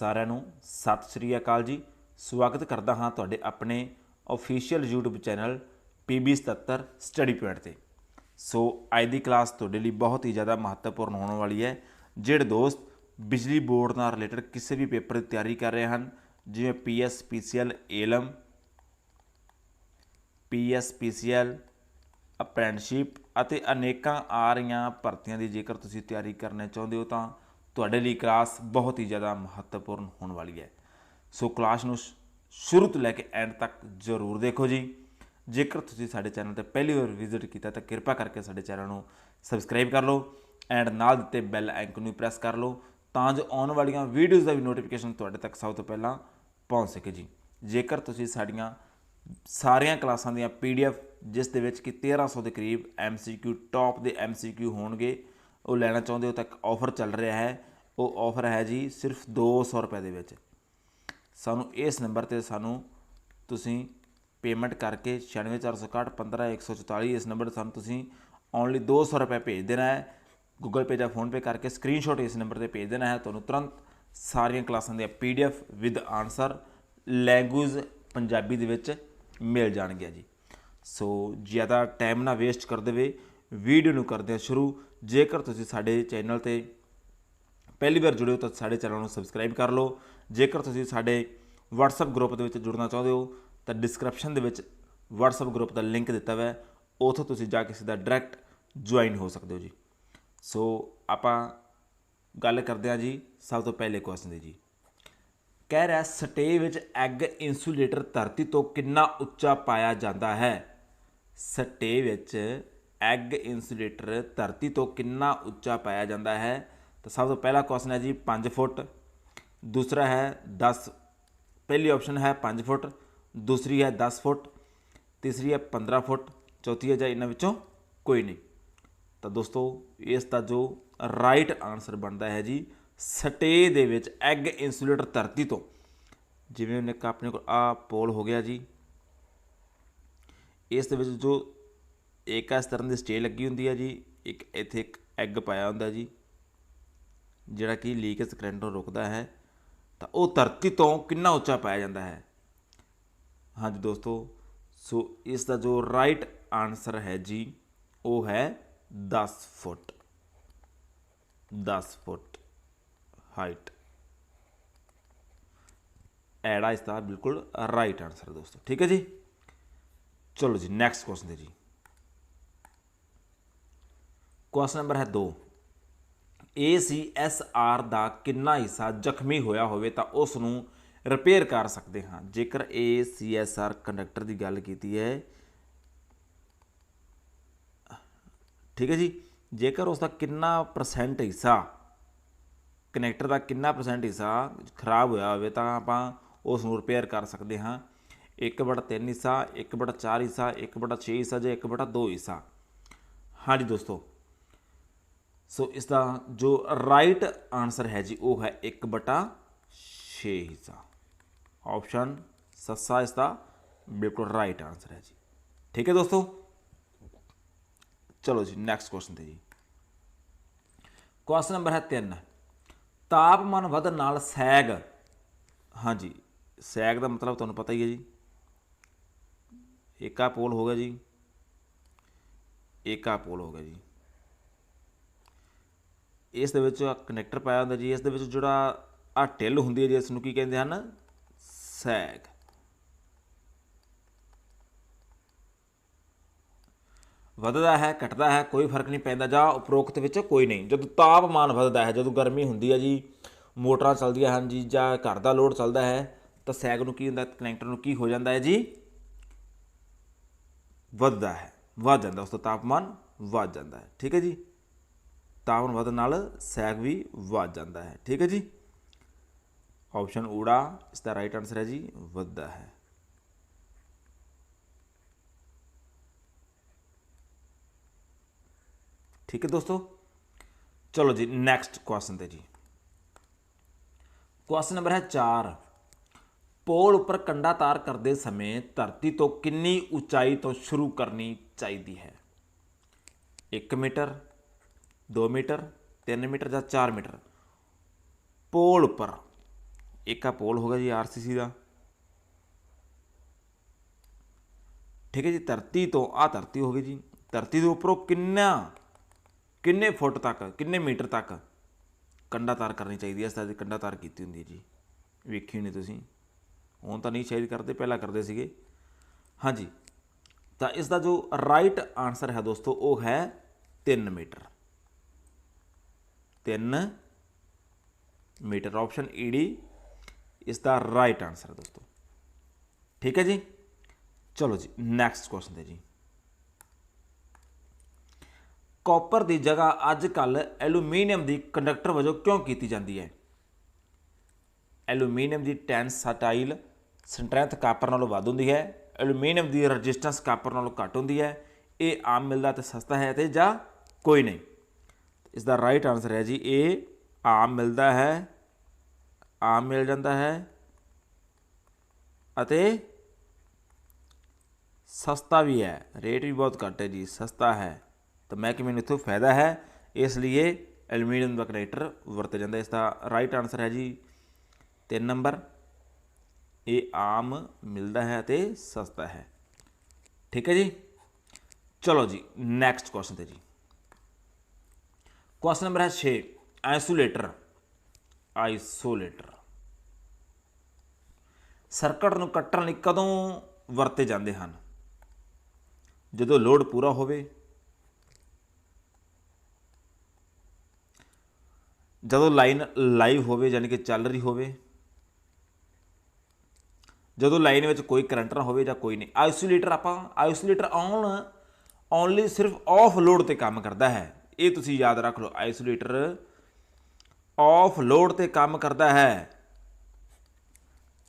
ਸਾਰਿਆਂ ਨੂੰ ਸਤਿ ਸ਼੍ਰੀ ਅਕਾਲ ਜੀ। ਸਵਾਗਤ ਕਰਦਾ ਹਾਂ ਤੁਹਾਡੇ ਆਪਣੇ official YouTube channel PB77 study point ਤੇ। ਸੋ, ਅੱਜ ਦੀ ਕਲਾਸ ਤੁਹਾਡੇ ਲਈ ਬਹੁਤ ਹੀ ਜ਼ਿਆਦਾ ਮਹੱਤਵਪੂਰਨ ਹੋਣ ਵਾਲੀ ਹੈ। ਜਿਹੜੇ ਦੋਸਤ ਬਿਜਲੀ ਬੋਰਡ ਨਾਲ ਰਿਲੇਟਡ ਕਿਸੇ ਵੀ ਪੇਪਰ ਦੀ ਤਿਆਰੀ ਕਰ ਰਹੇ ਹਨ, ਜਿਵੇਂ PS PCL ਏਲਮ PS PCL ਅਪ੍ਰੈਂਟਿਸਸ਼ਿਪ ਅਤੇ ਅਨੇਕਾਂ ਆ ਰਹੀਆਂ ਭਰਤੀਆਂ ਦੀ ਜੇਕਰ ਤੁਸੀਂ ਤਿਆਰੀ ਕਰਨਾ ਚਾਹੁੰਦੇ ਹੋ ਤਾਂ ਤੁਹਾਡੇ ਲਈ ਕਲਾਸ ਬਹੁਤ ਹੀ ਜ਼ਿਆਦਾ ਮਹੱਤਵਪੂਰਨ ਹੋਣ ਵਾਲੀ ਹੈ। ਸੋ ਕਲਾਸ ਨੂੰ ਸ਼ੁਰੂ ਤੋਂ ਲੈ ਕੇ ਐਂਡ ਤੱਕ ਜ਼ਰੂਰ ਦੇਖੋ ਜੀ। ਜੇਕਰ ਤੁਸੀਂ ਸਾਡੇ ਚੈਨਲ ਤੇ ਪਹਿਲੀ ਵਾਰ ਵਿਜ਼ਿਟ ਕੀਤਾ ਤਾਂ ਕਿਰਪਾ ਕਰਕੇ ਸਾਡੇ ਚੈਨਲ ਨੂੰ ਸਬਸਕ੍ਰਾਈਬ ਕਰ ਲਓ ਐਂਡ ਨਾਲ ਦਿੱਤੇ ਬੈਲ ਆਈਕਨ ਨੂੰ ਪ੍ਰੈਸ ਕਰ ਲਓ ਤਾਂ ਜੋ ਆਉਣ ਵਾਲੀਆਂ ਵੀਡੀਓਜ਼ ਦਾ ਵੀ ਨੋਟੀਫਿਕੇਸ਼ਨ ਤੁਹਾਡੇ ਤੱਕ ਸਭ ਤੋਂ ਪਹਿਲਾਂ ਪਹੁੰਚ ਸਕੇ ਜੀ। ਜੇਕਰ ਤੁਸੀਂ ਸਾਡੀਆਂ ਸਾਰੀਆਂ ਕਲਾਸਾਂ ਦੀਆਂ ਪੀਡੀਐਫ ਜਿਸ ਦੇ ਵਿੱਚ ਕਿ 1300 ਦੇ ਕਰੀਬ ਐਮਸੀਕਿਊ ਟੌਪ ਦੇ ਐਮਸੀਕਿਊ ਹੋਣਗੇ, ਉਹ ਲੈਣਾ ਚਾਹੁੰਦੇ ਹੋ ਤਾਂ ਇੱਕ ਆਫਰ ਚੱਲ ਰਿਹਾ ਹੈ। ਉਹ ਆਫਰ ਹੈ ਜੀ ਸਿਰਫ 200 ਰੁਪਏ ਦੇ ਵਿੱਚ। ਸਾਨੂੰ ਇਸ ਨੰਬਰ ਤੇ ਸਾਨੂੰ ਤੁਸੀਂ ਪੇਮੈਂਟ ਕਰਕੇ 96461 15144 ਇਸ ਨੰਬਰ ਤੇ ਸਾਨੂੰ ਤੁਸੀਂ ਓਨਲੀ 200 ਰੁਪਏ ਭੇਜ ਦੇਣਾ ਹੈ। ਗੂਗਲ ਪੇ ਜਾਂ ਫੋਨ ਪੇ ਕਰਕੇ ਸਕਰੀਨਸ਼ਾਟ ਇਸ ਨੰਬਰ ਤੇ ਭੇਜ ਦੇਣਾ ਹੈ। ਤੁਹਾਨੂੰ ਤੁਰੰਤ ਸਾਰੀਆਂ ਕਲਾਸਾਂ ਦੀਆਂ PDF with answer language Punjabi ਦੇ ਵਿੱਚ ਮਿਲ ਜਾਣਗੀਆਂ ਜੀ। ਸੋ ਜ਼ਿਆਦਾ ਟਾਈਮ ਨਾ ਵੇਸਟ ਕਰ ਦੇਵੇ। ਵੀਡੀਓ ਨੂੰ ਕਰਦੇ ਹਾਂ ਸ਼ੁਰੂ। ਜੇਕਰ ਤੁਸੀਂ ਸਾਡੇ ਚੈਨਲ ਤੇ ਪਹਿਲੀ ਵਾਰ ਜੁੜੇ ਹੋ ਤਾਂ ਸਾਡੇ ਚੈਨਲ ਨੂੰ ਸਬਸਕ੍ਰਾਈਬ ਕਰ ਲਓ। ਜੇਕਰ ਤੁਸੀਂ ਸਾਡੇ WhatsApp ਗਰੁੱਪ ਦੇ ਵਿੱਚ ਜੁੜਨਾ ਚਾਹੁੰਦੇ ਹੋ, ਤਾਂ ਡਿਸਕ੍ਰਿਪਸ਼ਨ ਦੇ ਵਿੱਚ WhatsApp ਗਰੁੱਪ ਦਾ ਲਿੰਕ ਦਿੱਤਾ ਹੋਇਆ ਹੈ। ਉਥੋਂ ਤੁਸੀਂ ਜਾ ਕੇ ਸਿੱਧਾ ਡਾਇਰੈਕਟ ਜੁਆਇਨ ਹੋ ਸਕਦੇ ਹੋ ਜੀ। ਸੋ ਆਪਾਂ ਗੱਲ ਕਰਦੇ ਹਾਂ ਜੀ, ਸਭ ਤੋਂ ਪਹਿਲੇ ਕੁਐਸਚਨ ਦੀ ਜੀ। ਕਹਿ ਰਿਹਾ ਸਟੇ ਵਿੱਚ ਐਗ ਇਨਸੂਲੇਟਰ ਧਰਤੀ ਤੋਂ ਕਿੰਨਾ ਉੱਚਾ ਪਾਇਆ ਜਾਂਦਾ ਹੈ? ਸਟੇ ਵਿੱਚ ਐਗ ਇਨਸੂਲੇਟਰ ਧਰਤੀ ਤੋਂ ਕਿੰਨਾ ਉੱਚਾ ਪਾਇਆ ਜਾਂਦਾ ਹੈ? ਤਾਂ ਸਭ ਤੋਂ ਪਹਿਲਾ ਕੁਐਸਚਨ ਹੈ ਜੀ 5 ਫੁੱਟ। ਦੂਸਰਾ ਹੈ 10 ਪਹਿਲੀ ਆਪਸ਼ਨ ਹੈ 5 ਫੁੱਟ। ਦੂਸਰੀ ਹੈ 10 ਫੁੱਟ। ਤੀਸਰੀ ਹੈ 15 ਫੁੱਟ। ਚੌਥੀ ਹੈ ਜਾਂ ਇਹਨਾਂ ਵਿੱਚੋਂ ਕੋਈ ਨਹੀਂ। ਤਾਂ ਦੋਸਤੋ, ਇਸ ਦਾ ਜੋ ਰਾਈਟ ਆਨਸਰ ਬਣਦਾ ਹੈ ਜੀ, ਸਟੇ ਦੇ ਵਿੱਚ ਐਗ ਇਨਸੂਲੇਟਰ ਧਰਤੀ ਤੋਂ। ਜਿਵੇਂ ਉਹਨੇ ਇੱਕ ਆਪਣੇ ਕੋਲ ਆ ਪੋਲ ਹੋ ਗਿਆ ਜੀ। ਇਸ ਦੇ ਵਿੱਚ ਜੋ ਇੱਕ ਇਸ ਤਰ੍ਹਾਂ ਦੀ ਸਟੇ ਲੱਗੀ ਹੁੰਦੀ ਹੈ ਜੀ, ਇੱਕ ਇੱਥੇ ਇੱਕ ਐਗ ਪਾਇਆ ਹੁੰਦਾ ਜੀ। ਜਿਹੜਾ ਕਿ ਲੀਕੇਜ ਕਰੰਟ ਨੂੰ ਰੋਕਦਾ ਹੈ, ਤਾਂ ਉਹ ਧਰਤੀ ਤੋਂ ਕਿੰਨਾ ਉੱਚਾ ਪਾਇਆ ਜਾਂਦਾ ਹੈ? ਹਾਂਜੀ ਦੋਸਤੋ, ਸੋ ਇਸ ਦਾ ਜੋ ਰਾਈਟ ਆਨਸਰ ਹੈ ਜੀ, ਉਹ ਹੈ 10 ਫੁੱਟ। 10 ਫੁੱਟ ਹਾਈਟ ਐੜਾ ਇਸ ਦਾ ਬਿਲਕੁਲ ਰਾਈਟ ਆਨਸਰ ਦੋਸਤੋ, ਠੀਕ ਹੈ ਜੀ? ਚਲੋ ਜੀ ਨੈਕਸਟ ਕੁਐਸਚਨ ਦੇ ਜੀ। ਕੁਐਸਚਨ ਨੰਬਰ ਹੈ 2 ACSR ਦਾ ਕਿੰਨਾ ਹਿੱਸਾ ਜ਼ਖਮੀ ਹੋਇਆ ਹੋਵੇ ਤਾਂ ਉਸ ਨੂੰ ਰਿਪੇਅਰ ਕਰ ਸਕਦੇ ਹਾਂ। ਜੇਕਰ ACSR ਕੰਡਕਟਰ ਦੀ ਗੱਲ ਕੀਤੀ ਹੈ, ਠੀਕ ਹੈ ਜੀ? ਜੇਕਰ ਉਸ ਦਾ ਕਿੰਨਾ ਪਰਸੈਂਟ ਹਿੱਸਾ ਕਨੈਕਟਰ ਦਾ ਕਿੰਨਾ ਪਰਸੈਂਟ ਹਿੱਸਾ ਖਰਾਬ ਹੋਇਆ ਹੋਵੇ ਤਾਂ ਆਪਾਂ ਉਸ ਨੂੰ ਰਿਪੇਅਰ ਕਰ ਸਕਦੇ ਹਾਂ। 1/3 ਹਿੱਸਾ 1/4 ਹਿੱਸਾ 1/6 ਹਿੱਸਾ ਜਾਂ 1/2 ਹਿੱਸਾ। ਹਾਂਜੀ ਦੋਸਤੋ ਸੋ ਇਸ ਦਾ ਜੋ ਰਾਈਟ ਆਨਸਰ ਹੈ ਜੀ, ਉਹ ਹੈ 1/6 ਹਿੱਸਾ। ਆਪਸ਼ਨ ਸੱਸਾ ਇਸ ਦਾ ਬਿਲਕੁਲ ਰਾਈਟ ਆਨਸਰ ਹੈ ਜੀ। ਠੀਕ ਹੈ ਦੋਸਤੋ? ਚਲੋ ਜੀ ਨੈਕਸਟ ਕੁਐਸਚਨ ਤੇ ਜੀ। ਕੁਐਸਚਨ ਨੰਬਰ ਹੈ 3 ਤਾਪਮਾਨ ਵਧਣ ਨਾਲ ਸੈਗ। ਹਾਂਜੀ ਸੈਗ ਦਾ ਮਤਲਬ ਤੁਹਾਨੂੰ ਪਤਾ ਹੀ ਹੈ ਜੀ। ਏਕਾ ਪੋਲ ਹੋ ਗਿਆ ਜੀ। ਏਕਾ ਪੋਲ ਹੋ ਗਿਆ ਜੀ। ਇਸ ਦੇ ਵਿੱਚ ਕਨੈਕਟਰ ਪਾਇਆ ਹੁੰਦਾ ਜੀ, ਇਸ ਦੇ ਵਿੱਚ ਜਿਹੜਾ ਆ ਟਿੱਲ ਹੁੰਦੀ ਹੈ ਜੀ ਇਸ ਨੂੰ ਕੀ ਕਹਿੰਦੇ ਹਨ? ਸੈਗ। ਵੱਧਦਾ ਹੈ, ਘਟਦਾ ਹੈ, ਕੋਈ ਫ਼ਰਕ ਨਹੀਂ ਪੈਂਦਾ, ਜਾਂ ਉਪਰੋਕਤ ਵਿੱਚ ਕੋਈ ਨਹੀਂ। ਜਦੋਂ ਤਾਪਮਾਨ ਵੱਧਦਾ ਹੈ, ਜਦੋਂ ਗਰਮੀ ਹੁੰਦੀ ਹੈ ਜੀ, ਮੋਟਰਾਂ ਚੱਲਦੀਆਂ ਹਨ ਜੀ, ਜਾਂ ਘਰ ਦਾ ਲੋਡ ਚੱਲਦਾ ਹੈ, ਤਾਂ ਸੈਗ ਨੂੰ ਕੀ ਹੁੰਦਾ ਕਨੈਕਟਰ ਨੂੰ ਕੀ ਹੋ ਜਾਂਦਾ ਹੈ ਜੀ? ਵੱਧਦਾ ਹੈ, ਵੱਧ ਜਾਂਦਾ ਉਸ ਦਾ ਤਾਪਮਾਨ ਵੱਧ ਜਾਂਦਾ ਹੈ। ਠੀਕ ਹੈ ਜੀ? ਤਾਪਮਾਨ ਵਧਣ ਨਾਲ ਸੈਗ ਵੀ ਵੱਧ ਜਾਂਦਾ ਹੈ। ਠੀਕ ਹੈ ਜੀ? ਆਪਸ਼ਨ ਊੜਾ, ਇਸ ਦਾ ਰਾਈਟ ਆਨਸਰ ਹੈ ਜੀ, ਵੱਧਦਾ ਹੈ। ਠੀਕ ਹੈ ਦੋਸਤੋ? ਚਲੋ ਜੀ ਨੈਕਸਟ ਕੁਐਸਚਨ ਤੇ ਜੀ। ਕੁਐਸਚਨ ਨੰਬਰ ਹੈ 4 ਪੋਲ ਉੱਪਰ ਕੰਡਾ ਤਾਰ ਕਰਦੇ ਸਮੇਂ ਧਰਤੀ ਤੋਂ ਕਿੰਨੀ ਉਚਾਈ ਤੋਂ ਸ਼ੁਰੂ ਕਰਨੀ ਚਾਹੀਦੀ ਹੈ? 1 ਮੀਟਰ 2 ਮੀਟਰ 3 ਮੀਟਰ ਜਾਂ 4 ਮੀਟਰ। ਪੋਲ ਉੱਪਰ। ਇੱਕ ਆ ਪੋਲ ਹੋ ਗਿਆ ਜੀ ਆਰਸੀਸੀ ਦਾ। ਠੀਕ ਹੈ ਜੀ, ਧਰਤੀ ਤੋਂ ਆ ਧਰਤੀ ਹੋ ਗਈ ਜੀ। ਧਰਤੀ ਦੇ ਉੱਪਰੋਂ ਕਿੰਨਾ, ਕਿੰਨੇ ਫੁੱਟ ਤੱਕ, ਕਿੰਨੇ ਮੀਟਰ ਤੱਕ ਕੰਡਾ ਤਾਰ ਕਰਨੀ ਚਾਹੀਦੀ ਹੈ? ਇਸ ਤਰ੍ਹਾਂ ਦੀ ਕੰਡਾ ਤਾਰ ਕੀਤੀ ਹੁੰਦੀ ਹੈ ਜੀ। ਵੇਖੀ ਨਹੀਂ ਤੁਸੀਂ। ਹੁਣ ਤਾਂ ਨਹੀਂ ਸ਼ਾਇਦ ਕਰਦੇ, ਪਹਿਲਾਂ ਕਰਦੇ ਸੀਗੇ। ਹਾਂਜੀ। ਤਾਂ ਇਸ ਦਾ ਜੋ ਰਾਈਟ ਆਨਸਰ ਹੈ ਦੋਸਤੋ, ਉਹ ਹੈ 3 ਮੀਟਰ। 3 ਮੀਟਰ ਆਪਸ਼ਨ ਡੀ ਇਸ ਦਾ ਰਾਈਟ ਆਨਸਰ ਦੋਸਤੋ। ਠੀਕ ਹੈ ਜੀ? ਚਲੋ ਜੀ ਨੈਕਸਟ ਕੁਐਸਚਨ ਤੇ ਜੀ। ਕਾਪਰ ਦੀ ਜਗ੍ਹਾ ਅੱਜ ਕੱਲ ਐਲੂਮੀਨੀਅਮ ਦੀ ਕੰਡਕਟਰ ਵਜੋਂ ਕਿਉਂ ਕੀਤੀ ਜਾਂਦੀ ਹੈ? ਐਲੂਮੀਨੀਅਮ ਦੀ ਟੈਂਸਾਈਲ ਸਟਰੈਂਥ ਕਾਪਰ ਨਾਲੋਂ ਵੱਧ ਹੁੰਦੀ ਹੈ, ਐਲੂਮੀਨੀਅਮ ਦੀ ਰੈਜ਼ਿਸਟੈਂਸ ਕਾਪਰ ਨਾਲੋਂ ਘੱਟ ਹੁੰਦੀ ਹੈ, ਇਹ ਆਮ ਮਿਲਦਾ ਤੇ ਸਸਤਾ ਹੈ ਤੇ ਜਾਂ ਕੋਈ ਨਹੀਂ। ਇਸ ਦਾ ਰਾਈਟ ਆਨਸਰ ਹੈ ਜੀ ਇਹ ਆਮ ਮਿਲਦਾ ਹੈ, ਆਮ ਮਿਲ ਜਾਂਦਾ ਹੈ ਅਤੇ ਸਸਤਾ ਵੀ ਹੈ। ਰੇਟ ਵੀ ਬਹੁਤ ਘੱਟ ਹੈ ਜੀ, ਸਸਤਾ ਹੈ। ਤਾਂ ਮੈਂ ਕਿ ਮੈਨੂੰ ਇੱਥੋਂ ਫਾਇਦਾ ਹੈ? ਇਸ ਲਈ ਐਲੂਮੀਨੀਅਮ ਦਾ ਕਨੈਕਟਰ ਵਰਤਿਆ ਜਾਂਦਾ ਇਸ ਦਾ ਰਾਈਟ ਆਨਸਰ ਹੈ ਜੀ 3 ਨੰਬਰ ਇਹ ਆਮ ਮਿਲਦਾ ਹੈ ਤੇ ਸਸਤਾ ਹੈ। ਠੀਕ ਹੈ ਜੀ? ਚਲੋ ਜੀ ਨੈਕਸਟ ਕੁਐਸਚਨ ਤੇ ਜੀ। ਕੁਐਸਚਨ ਨੰਬਰ ਹੈ 6 ਆਈਸੋਲੇਟਰ ਆਈਸੋਲੇਟਰ ਸਰਕਟ ਨੂੰ ਕੱਟਣ ਲਈ ਕਦੋਂ ਵਰਤੇ ਜਾਂਦੇ ਹਨ? ਜਦੋਂ ਲੋਡ ਪੂਰਾ ਹੋਵੇ, ਜਦੋਂ ਲਾਈਨ ਲਾਈਵ ਹੋਵੇ ਯਾਨੀ ਕਿ ਚੱਲ ਰਹੀ ਹੋਵੇ, ਜਦੋਂ ਲਾਈਨ ਵਿੱਚ ਕੋਈ ਕਰੰਟ ਨਾ ਹੋਵੇ ਜਾਂ ਕੋਈ ਨਹੀਂ ਆਈਸੋਲੇਟਰ ਆਪਾਂ ਆਈਸੋਲੇਟਰ ਔਨ ਓਨਲੀ ਸਿਰਫ ਆਫ ਲੋਡ ਤੇ ਕੰਮ ਕਰਦਾ ਹੈ। ਇਹ ਤੁਸੀਂ ਯਾਦ ਰੱਖ ਲਓ ਆਈਸੋਲੇਟਰ ਆਫ ਲੋਡ ਤੇ ਕੰਮ ਕਰਦਾ ਹੈ।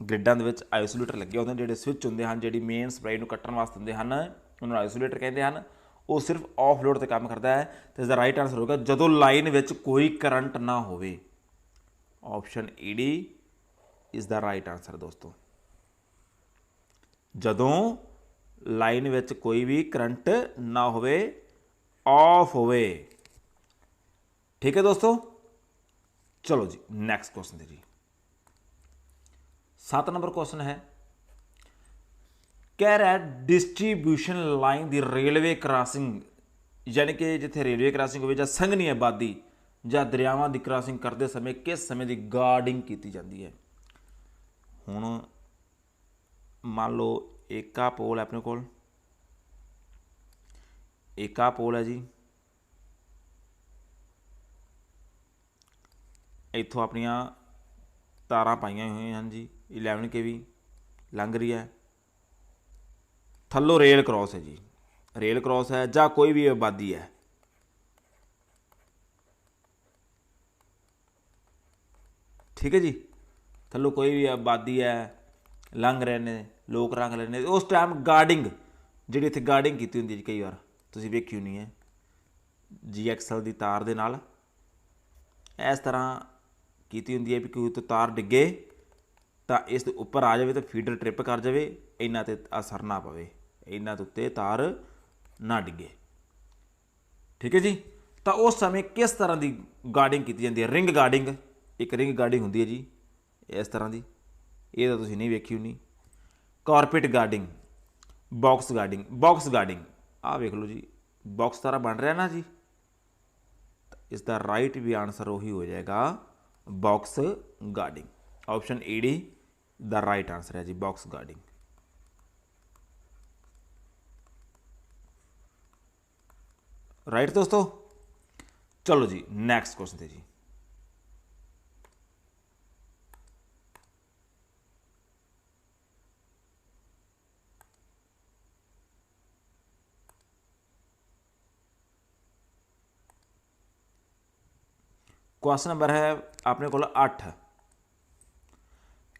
ਗ੍ਰਿਡਾਂ ਦੇ ਵਿੱਚ ਆਈਸੋਲੇਟਰ ਲੱਗੇ ਹੁੰਦੇ ਨੇ, ਜਿਹੜੇ ਸਵਿਚ ਹੁੰਦੇ ਹਨ, ਜਿਹੜੀ ਮੇਨ ਸਪਲਾਈ ਨੂੰ ਕੱਟਣ ਵਾਸਤੇ ਹੁੰਦੇ ਹਨ, ਉਹਨਾਂ ਨੂੰ ਆਈਸੋਲੇਟਰ ਕਹਿੰਦੇ ਹਨ। ਉਹ ਸਿਰਫ ਆਫ ਲੋਡ ਤੇ ਕੰਮ ਕਰਦਾ ਹੈ। ਤੇ ਇਸ ਦਾ ਰਾਈਟ ਆਨਸਰ ਹੋਗਾ ਜਦੋਂ ਲਾਈਨ ਵਿੱਚ ਕੋਈ ਕਰੰਟ ਨਾ ਹੋਵੇ। ਆਪਸ਼ਨ ਡੀ ਇਸ ਦਾ ਰਾਈਟ ਆਨਸਰ ਦੋਸਤੋ। ਜਦੋਂ ਲਾਈਨ ਵਿੱਚ ਕੋਈ ਵੀ ਕਰੰਟ ਨਾ ਹੋਵੇ ਆਫ ਹੋਵੇ। ਠੀਕ ਹੈ ਦੋਸਤੋ ਚਲੋ ਜੀ ਨੈਕਸਟ ਕੁਐਸਚਨ ਤੇ ਜੀ 7 ਨੰਬਰ ਕੁਐਸਚਨ ਹੈ ਕਹਿ ਰਿਹਾ ਡਿਸਟ੍ਰੀਬਿਊਸ਼ਨ ਲਾਈਨ ਦੀ ਰੇਲਵੇ ਕ੍ਰਾਸਿੰਗ ਯਾਨੀ ਕਿ ਜਿੱਥੇ ਰੇਲਵੇ ਕ੍ਰਾਸਿੰਗ ਹੋਵੇ ਜਾਂ ਸੰਘਣੀ ਆਬਾਦੀ ਜਾਂ ਦਰਿਆਵਾਂ ਦੀ ਕ੍ਰਾਸਿੰਗ ਕਰਦੇ ਸਮੇਂ ਕਿਸ ਸਮੇਂ ਦੀ ਗਾਰਡਿੰਗ ਕੀਤੀ ਜਾਂਦੀ ਹੈ ਹੁਣ ਮੰਨ ਲਓ ਏਕਾ ਪੋਲ ਹੈ ਆਪਣੇ ਕੋਲ ਏਕਾ ਪੋਲ ਹੈ ਜੀ ਇੱਥੋਂ ਆਪਣੀਆਂ ਤਾਰਾਂ ਪਾਈਆਂ ਹੋਈਆਂ ਹਨ ਜੀ 11 kV ਲੰਘ ਰਹੀ ਹੈ। ਥੱਲੋਂ ਰੇਲ ਕ੍ਰਾਸ ਹੈ ਜੀ। ਰੇਲ ਕ੍ਰਾਸ ਹੈ ਜਾਂ ਕੋਈ ਵੀ ਆਬਾਦੀ ਹੈ। ਠੀਕ ਹੈ ਜੀ? ਥੱਲੋਂ ਕੋਈ ਵੀ ਆਬਾਦੀ ਹੈ, ਲੰਘ ਰਹੇ ਨੇ, ਲੋਕ ਰੰਗ ਰਹੇ ਨੇ। ਉਸ ਟਾਈਮ ਗਾਰਡਿੰਗ ਜਿਹੜੀ ਇੱਥੇ ਗਾਰਡਿੰਗ ਕੀਤੀ ਹੁੰਦੀ ਹੈ ਜੀ ਕਈ ਵਾਰ, ਤੁਸੀਂ ਵੇਖੀ ਨਹੀਂ ਹੈ। ਜੀਐਕਸਐਲ ਦੀ ਤਾਰ ਦੇ ਨਾਲ। ਇਸ ਤਰ੍ਹਾਂ ਕੀਤੀ ਹੁੰਦੀ ਹੈ ਵੀ ਕੋਈ ਤੋਂ ਤਾਰ ਡਿੱਗੇ ਤਾਂ ਇਸ ਦੇ ਉੱਪਰ ਆ ਜਾਵੇ ਤਾਂ ਫੀਡਰ ਟ੍ਰਿਪ ਕਰ ਜਾਵੇ, ਇਹਨਾਂ ਤੇ ਅਸਰ ਨਾ ਪਵੇ, ਇਹਨਾਂ ਦੇ ਉੱਤੇ ਤਾਰ ਨਾ ਡਿੱਗੇ। ਠੀਕ ਹੈ ਜੀ? ਤਾਂ ਉਸ ਸਮੇਂ ਕਿਸ ਤਰ੍ਹਾਂ ਦੀ ਗਾਰਡਿੰਗ ਕੀਤੀ ਜਾਂਦੀ ਹੈ? ਰਿੰਗ ਗਾਰਡਿੰਗ ਇੱਕ ਰਿੰਗ ਗਾਰਡਿੰਗ ਹੁੰਦੀ ਹੈ ਜੀ, ਇਸ ਤਰ੍ਹਾਂ ਦੀ। ਇਹ ਤਾਂ ਤੁਸੀਂ ਨਹੀਂ ਵੇਖੀ ਹੋਣੀ। Carpet guarding box guarding box guarding ਆਹ ਵੇਖ ਲਓ ਜੀ ਬਾਕਸ ਤਰ੍ਹਾਂ ਬਣ ਰਿਹਾ ਨਾ ਜੀ। ਇਸ ਦਾ ਰਾਈਟ ਵੀ ਆਨਸਰ ਉਹੀ ਹੋ ਜਾਏਗਾ। ਬਾਕਸ ਗਾਰਡਿੰਗ ਆਪਸ਼ਨ ਡੀ ਦਾ ਰਾਈਟ ਆਨਸਰ ਹੈ ਜੀ ਬਾਕਸ ਗਾਰਡਿੰਗ ਰਾਈਟ ਦੋਸਤੋ ਚਲੋ ਜੀ ਨੈਕਸਟ ਕੁਐਸਚਨ ਤੇ ਜੀ ਕੁਐਸਚਨ ਨੰਬਰ ਹੈ ਆਪਣੇ ਕੋਲ 8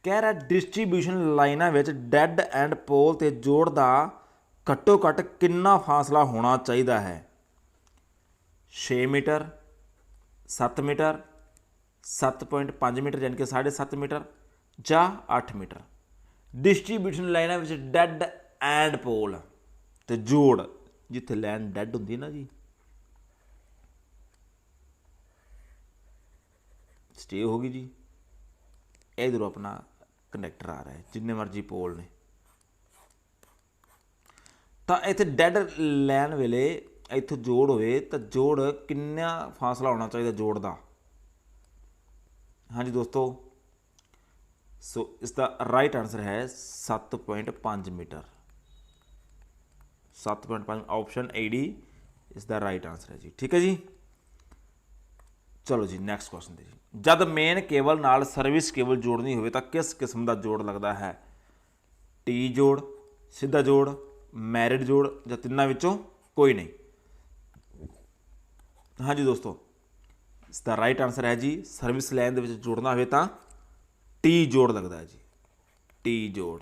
ਕਹਿ ਰਿਹਾ ਡਿਸਟ੍ਰੀਬਿਊਸ਼ਨ ਲਾਈਨਾਂ ਵਿੱਚ ਡੈੱਡ ਐਂਡ ਪੋਲ ਤੇ ਜੋੜ ਦਾ ਘੱਟੋ ਘੱਟ ਕਿੰਨਾ ਫਾਸਲਾ ਹੋਣਾ ਚਾਹੀਦਾ ਹੈ? 6 ਮੀਟਰ 7 ਮੀਟਰ 7.5 ਮੀਟਰ ਯਾਨੀ ਕਿ 7.5 ਮੀਟਰ ਜਾਂ 8 ਮੀਟਰ। ਡਿਸਟ੍ਰੀਬਿਊਸ਼ਨ ਲਾਈਨਾਂ ਵਿੱਚ ਡੈੱਡ ਐਂਡ ਪੋਲ ਤੇ ਜੋੜ, ਜਿੱਥੇ ਲਾਈਨ ਡੈੱਡ ਹੁੰਦੀ ਹੈ ਨਾ ਜੀ। ਸਟੇ ਹੋ ਗਈ ਜੀ। ਇਧਰੋਂ ਆਪਣਾ ਕਨੈਕਟਰ ਆ ਰਿਹਾ ਹੈ, ਜਿੰਨੇ ਮਰਜ਼ੀ ਪੋਲ ਨੇ। ਤਾਂ ਇੱਥੇ ਡੈਡ ਲੈਣ ਵੇਲੇ ਇੱਥੇ ਜੋੜ ਹੋਵੇ ਤਾਂ ਜੋੜ ਕਿੰਨਾ ਫਾਸਲਾ ਹੋਣਾ ਚਾਹੀਦਾ ਜੋੜ ਦਾ? ਹਾਂਜੀ ਦੋਸਤੋ, ਸੋ ਇਸ ਦਾ ਰਾਈਟ ਆਨਸਰ ਹੈ 7.5 ਮੀਟਰ। 7.5 ਆਪਸ਼ਨ ਡੀ ਇਸ ਦਾ ਰਾਈਟ ਆਨਸਰ ਹੈ ਜੀ। ਠੀਕ ਹੈ ਜੀ? ਚਲੋ ਜੀ ਨੈਕਸਟ ਕੁਐਸਚਨ ਦੇ ਜੀ। ਜਦ ਮੇਨ ਕੇਬਲ ਨਾਲ ਸਰਵਿਸ ਕੇਬਲ ਜੋੜਨੀ ਹੋਵੇ ਤਾਂ ਕਿਸ ਕਿਸਮ ਦਾ ਜੋੜ ਲੱਗਦਾ ਹੈ? ਟੀ ਜੋੜ, ਸਿੱਧਾ ਜੋੜ ਮੈਰਿਡ ਜੋੜ ਜਾਂ ਤਿੰਨਾਂ ਵਿੱਚੋਂ ਕੋਈ ਨਹੀਂ? ਹਾਂਜੀ ਦੋਸਤੋ, ਇਸ ਦਾ ਰਾਈਟ ਆਨਸਰ ਹੈ ਜੀ ਸਰਵਿਸ ਲਾਈਨ ਦੇ ਵਿੱਚ ਜੋੜਨਾ ਹੋਵੇ ਤਾਂ ਟੀ ਜੋੜ ਲੱਗਦਾ ਹੈ ਜੀ। ਟੀ ਜੋੜ।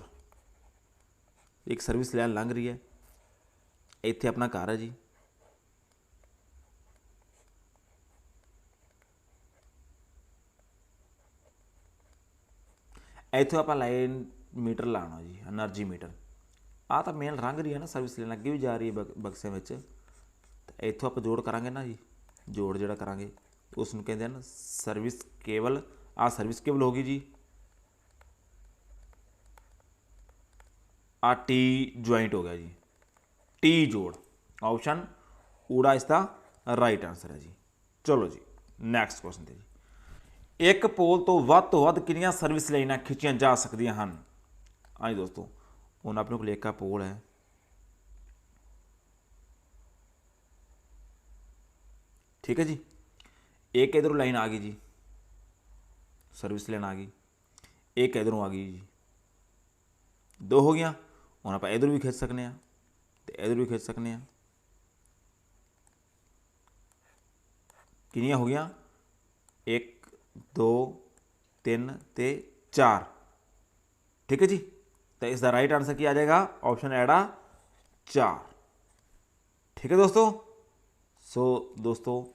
ਇੱਕ ਸਰਵਿਸ ਲਾਈਨ ਲੰਘ ਰਹੀ ਹੈ। ਇੱਥੇ ਆਪਣਾ ਘਰ ਹੈ ਜੀ। ਇੱਥੋਂ ਆਪਾਂ ਲਾਈਨ ਮੀਟਰ ਲਾਣਾ ਜੀ એનર્ਜੀ ਮੀਟਰ। ਆ ਤਾਂ ਮੇਨ ਰੰਗ ਰਹੀ ਹੈ ਨਾ ਸਰਵਿਸ ਲੈਣ ਅੱਗੇ ਵੀ ਜਾ ਰਹੀ ਹੈ ਬਕਸੇ ਵਿੱਚ। ਤੇ ਇੱਥੋਂ ਆਪਾਂ ਜੋੜ ਕਰਾਂਗੇ ਨਾ ਜੀ, ਜੋੜ ਜਿਹੜਾ ਕਰਾਂਗੇ ਉਸ ਨੂੰ ਕਹਿੰਦੇ ਹਨ ਸਰਵਿਸ ਕੇਵਲ ਆ ਸਰਵਿਸ ਕੇਵਲ ਹੋ ਗਈ ਜੀ। ਆ ਟੀ ਜੁਆਇੰਟ ਹੋ ਗਿਆ ਜੀ। ਟੀ ਜੋੜ। ਆਪਸ਼ਨ ਊੜਾ ਇਸ ਦਾ ਰਾਈਟ ਆਨਸਰ ਹੈ ਜੀ। ਚਲੋ ਜੀ ਨੈਕਸਟ ਕੁਐਸਚਨ ਤੇ ਜੀ। ਇੱਕ ਪੋਲ ਤੋਂ ਵੱਧ ਤੋਂ ਵੱਧ ਕਿੰਨੀਆਂ ਸਰਵਿਸ ਲਾਈਨਾਂ ਖਿੱਚੀਆਂ ਜਾ ਸਕਦੀਆਂ ਹਨ? ਹਾਂਜੀ ਦੋਸਤੋ, ਹੁਣ ਆਪਣੇ ਕੋਲ ਇੱਕ ਪੋਲ ਹੈ। ਠੀਕ ਹੈ ਜੀ? ਇੱਕ ਇਧਰੋਂ ਲਾਈਨ ਆ ਗਈ ਜੀ? ਸਰਵਿਸ ਲਾਈਨ ਆ ਗਈ। ਇੱਕ ਇਧਰੋਂ ਆ ਗਈ ਜੀ? ਦੋ ਹੋ ਗਈਆਂ। ਹੁਣ ਆਪਾਂ ਇਧਰ ਵੀ ਖਿੱਚ ਸਕਨੇ ਆ ਤੇ ਇਧਰ ਵੀ ਖਿੱਚ ਸਕਨੇ ਆ। ਕਿੰਨੀਆਂ ਹੋ ਗਈਆਂ? ਇੱਕ 2 3 ਤੇ 4 ਠੀਕ ਹੈ ਜੀ? ਤਾਂ ਇਸ ਦਾ ਰਾਈਟ ਆਨਸਰ ਕੀ ਆ ਜਾਏਗਾ? ਆਪਸ਼ਨ ਐਡਾ 4 ਠੀਕ ਹੈ ਦੋਸਤੋ? ਸੋ ਦੋਸਤੋ,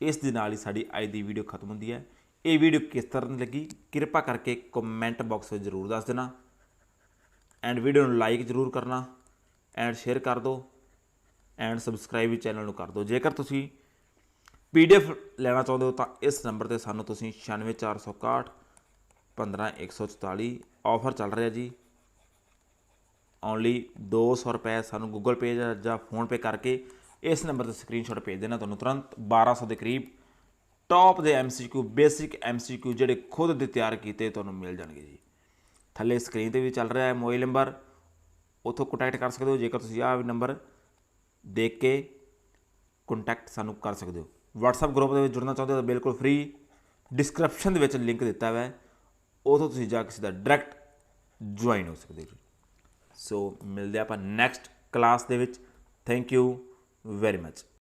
ਇਸ ਦੇ ਨਾਲ ਹੀ ਸਾਡੀ ਅੱਜ ਦੀ ਵੀਡੀਓ ਖਤਮ ਹੁੰਦੀ ਹੈ। ਇਹ ਵੀਡੀਓ ਕਿਸ ਤਰ੍ਹਾਂ ਦੀ ਲੱਗੀ? ਕਿਰਪਾ ਕਰਕੇ ਕਮੈਂਟ ਬਾਕਸ ਵਿੱਚ ਜ਼ਰੂਰ ਦੱਸ ਦੇਣਾ। ਐਂਡ ਵੀਡੀਓ ਨੂੰ ਲਾਈਕ ਜ਼ਰੂਰ ਕਰਨਾ। ਐਂਡ ਸ਼ੇਅਰ ਕਰ ਦਿਓ। ਐਂਡ ਸਬਸਕ੍ਰਾਈਬ ਵੀ ਚੈਨਲ ਨੂੰ ਕਰ ਦਿਓ। ਜੇਕਰ ਤੁਸੀਂ ਪੀਡੀਐਫ ਲੈਣਾ ਚਾਹੁੰਦੇ ਹੋ ਤਾਂ ਇਸ ਨੰਬਰ ਤੇ ਸਾਨੂੰ ਤੁਸੀਂ 96461 15144 ਆਫਰ ਚੱਲ ਰਿਹਾ ਜੀ। ਓਨਲੀ 200 ਰੁਪਏ ਸਾਨੂੰ ਗੂਗਲ ਪੇ ਜਾਂ- ਫੋਨ ਪੇ ਕਰਕੇ ਇਸ ਨੰਬਰ ਤੇ ਸਕਰੀਨਸ਼ਾਟ ਭੇਜ ਦੇਣਾ ਤੁਹਾਨੂੰ ਤੁਰੰਤ 1200 ਦੇ ਕਰੀਬ। ਟੌਪ ਦੇ ਐਮਸੀਕਿਊ ਬੇਸਿਕ ਐਮਸੀਕਿਊ ਜਿਹੜੇ ਖੁਦ ਦੇ ਤਿਆਰ ਕੀਤੇ ਤੁਹਾਨੂੰ ਮਿਲ ਜਾਣਗੇ ਜੀ। ਥੱਲੇ ਸਕਰੀਨ ਤੇ ਵੀ ਚੱਲ ਰਿਹਾ ਹੈ ਮੋਬਾਈਲ ਨੰਬਰ ਉੱਥੋਂ ਕੰਟੈਕਟ ਕਰ ਸਕਦੇ ਹੋ, ਜੇਕਰ ਤੁਸੀਂ ਆਹ ਨੰਬਰ ਦੇਖ ਕੇ ਕੰਟੈਕਟ ਸਾਨੂੰ ਕਰ ਸਕਦੇ ਹੋ। WhatsApp ਗਰੁੱਪ ਦੇ ਵਿੱਚ ਜੁੜਨਾ ਚਾਹੁੰਦੇ ਹੋ ਤਾਂ ਬਿਲਕੁਲ ਫ੍ਰੀ ਡਿਸਕ੍ਰਿਪਸ਼ਨ ਦੇ ਵਿੱਚ ਲਿੰਕ ਦਿੱਤਾ ਹੋਇਆ ਹੈ। ਉਥੋਂ ਤੁਸੀਂ ਜਾ ਕੇ ਸਿੱਧਾ ਡਾਇਰੈਕਟ ਜੁਆਇਨ ਹੋ ਸਕਦੇ ਹੋ ਜੀ। ਸੋ ਮਿਲਦੇ ਆਪਾਂ ਨੈਕਸਟ ਕਲਾਸ ਦੇ ਵਿੱਚ। Thank you very much